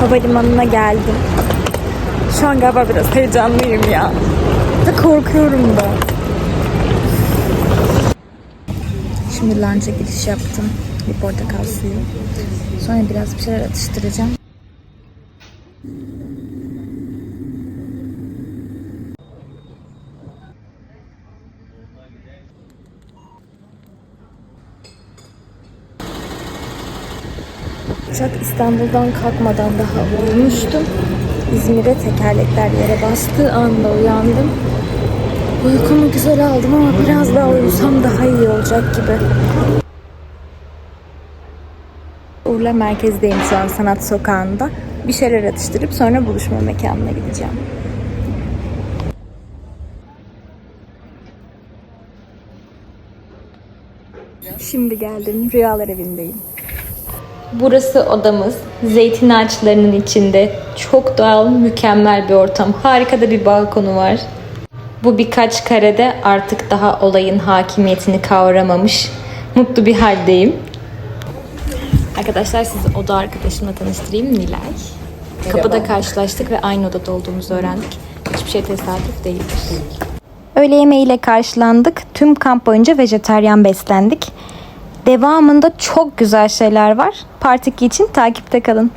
Havalimanına geldim. Şu an galiba biraz heyecanlıyım ya. Ve korkuyorum da. Şimdi lunch'a giriş yaptım. Bir portakal suyu. Sonra biraz bir şeyler atıştıracağım. Uçak İstanbul'dan kalkmadan daha uyumuştum. İzmir'e tekerlekler yere bastığı anda uyandım. Uykumu güzel aldım ama biraz daha uyusam daha iyi olacak gibi. Urla merkezdeyim şu an sanat sokağında. Bir şeyler atıştırıp sonra buluşma mekanına gideceğim. Şimdi geldim. Rüyalar evindeyim. Burası odamız. Zeytin ağaçlarının içinde. Çok doğal, mükemmel bir ortam. Harika da bir balkonu var. Bu birkaç karede artık daha olayın hakimiyetini kavramamış. Mutlu bir haldeyim. Arkadaşlar sizi oda arkadaşımla tanıştırayım Nilay. Kapıda karşılaştık ve aynı odada olduğumuzu öğrendik. Hiçbir şey tesadüf değildir. Öğle yemeğiyle karşılandık. Tüm kamp boyunca vejetaryen beslendik. Devamında çok güzel şeyler var. Part 2 için takipte kalın.